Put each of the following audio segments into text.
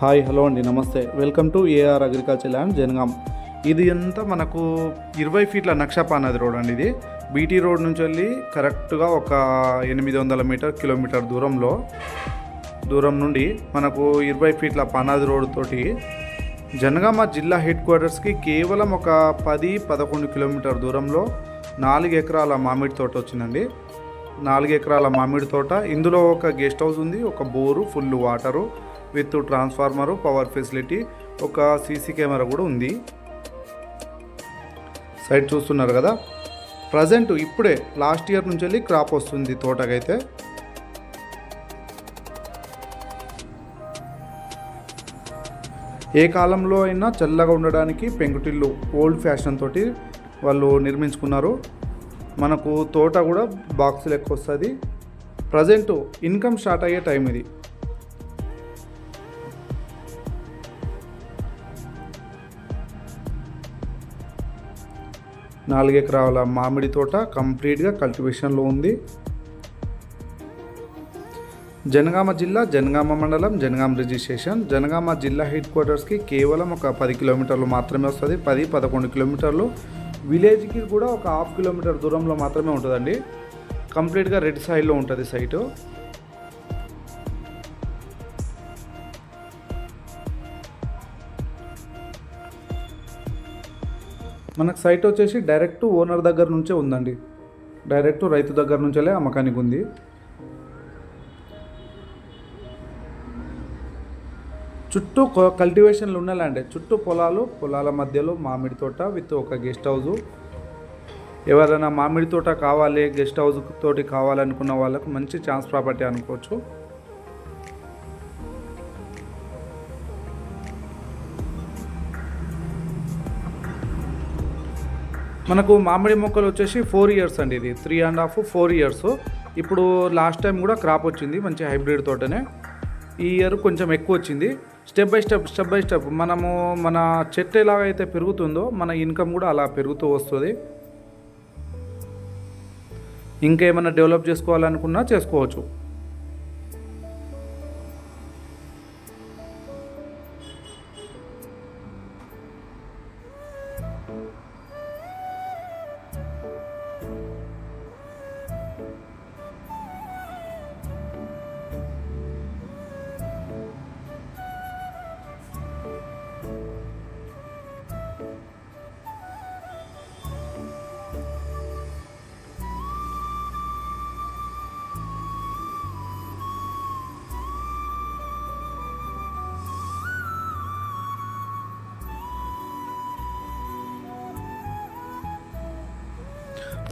Hi hello అండి నమస్తే. Welcome to AR agriculture land Jangaon. ఇది అంతా మనకు ఇరవై ఫీట్ల నక్షపానది రోడ్ అండి ఇది. బీటీ రోడ్ నుంచి వెళ్ళి కరెక్ట్గా ఒక ఎనిమిది వందల మీటర్ కిలోమీటర్ దూరంలో దూరం నుండి మనకు ఇరవై ఫీట్ల పానాది రోడ్ తోటి జనగామ జిల్లా హెడ్ క్వార్టర్స్కి కేవలం ఒక పది పదకొండు కిలోమీటర్ దూరంలో నాలుగు ఎకరాల మామిడి తోట వచ్చిందండి. నాలుగు ఎకరాల మామిడి తోట. ఇందులో ఒక గెస్ట్ హౌస్ ఉంది ఒక bore full water. With transformer power facility ఒక సీసీ కెమెరా కూడా ఉంది. సైడ్ చూస్తున్నారు కదా? ప్రజెంట్ ఇప్పుడే లాస్ట్ ఇయర్ నుంచి వెళ్ళి క్రాప్ వస్తుంది తోటకైతే. ఏ కాలంలో అయినా చల్లగా ఉండడానికి పెంకుటిల్లు ఓల్డ్ ఫ్యాషన్ తోటి వాళ్ళు నిర్మించుకున్నారు. మనకు తోట కూడా బాక్స్ లెక్క వస్తుంది. ప్రజెంట్ ఇన్కమ్ స్టార్ట్ అయ్యే టైం ఇది. నాలుగు ఎకరాల మామిడి తోట కంప్లీట్గా కల్టివేషన్లో ఉంది. జనగామ జిల్లా జనగామ మండలం జనగామ రిజిస్ట్రేషన్. జనగామ జిల్లా హెడ్ క్వార్టర్స్కి కేవలం ఒక పది కిలోమీటర్లు మాత్రమే వస్తుంది. పది పదకొండు కిలోమీటర్లు. విలేజ్కి కూడా ఒక హాఫ్ కిలోమీటర్ దూరంలో మాత్రమే ఉంటుందండి. కంప్లీట్గా రెడ్ సైడ్లో ఉంటుంది సైటు. మనకు సైట్ వచ్చేసి డైరెక్ట్ ఓనర్ దగ్గర నుంచే ఉందండి. డైరెక్ట్ రైతు దగ్గర నుంచే అమ్మకానికి ఉంది. చుట్టూ కల్టివేషన్లు ఉన్న చుట్టూ పొలాలు పొలాల మధ్యలో మామిడి తోట విత్ ఒక గెస్ట్ హౌస్ ఎవరైనా మామిడి తోట కావాలి గెస్ట్ హౌస్ తోటి కావాలనుకున్న వాళ్ళకు మంచి ఛాన్స్ ప్రాపర్టీ అనుకోవచ్చు. మనకు మామిడి మొక్కలు వచ్చేసి ఫోర్ ఇయర్స్ అండి ఇది. Three and half four years ఇప్పుడు లాస్ట్ టైం కూడా క్రాప్ వచ్చింది మంచి హైబ్రిడ్ తోటనే. ఈ ఇయర్ కొంచెం ఎక్కువ వచ్చింది. Step by step step by step మనము మన చెట్టు ఎలాగైతే పెరుగుతుందో మన ఇన్కమ్ కూడా అలా పెరుగుతూ వస్తుంది. ఇంకేమైనా డెవలప్ చేసుకోవాలనుకున్నా చేసుకోవచ్చు.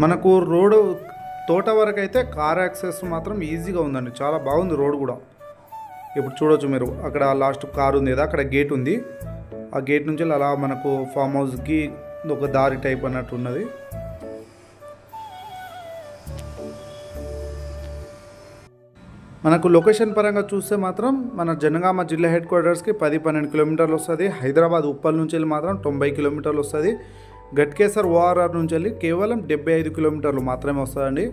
మనకు రోడ్డు తోట వరకు అయితే కార్ యాక్సెస్ మాత్రం ఈజీగా ఉందండి. చాలా బాగుంది రోడ్ కూడా. ఇప్పుడు చూడొచ్చు మీరు అక్కడ లాస్ట్ కార్ ఉంది కదా అక్కడ గేట్ ఉంది. ఆ గేట్ నుంచి అలా మనకు ఫామ్ హౌస్కి ఒక దారి టైప్ అన్నట్టు ఉన్నది. మనకు లొకేషన్ పరంగా చూస్తే మాత్రం మన జనగామ జిల్లా హెడ్ క్వార్టర్స్కి పది పన్నెండు కిలోమీటర్లు వస్తుంది. హైదరాబాద్ ఉప్పల్ నుంచి వెళ్ళి మాత్రం తొంభై కిలోమీటర్లు వస్తుంది. గట్కేసర్ ఓఆర్ఆర్ నుంచి వెళ్ళి కేవలం డెబ్బై ఐదు కిలోమీటర్లు మాత్రమే వస్తుందండి.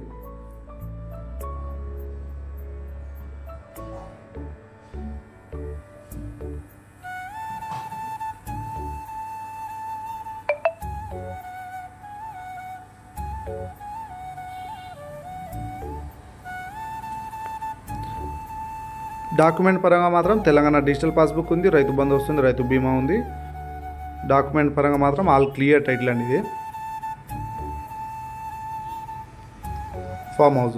డాక్యుమెంట్ పరంగా మాత్రం తెలంగాణ డిజిటల్ పాస్బుక్ ఉంది రైతు బంధు వస్తుంది రైతు బీమా ఉంది. డాక్యుమెంట్ పరంగా మాత్రం ఆల్ క్లియర్ టైటిల్ అండి ఇది. Farm house.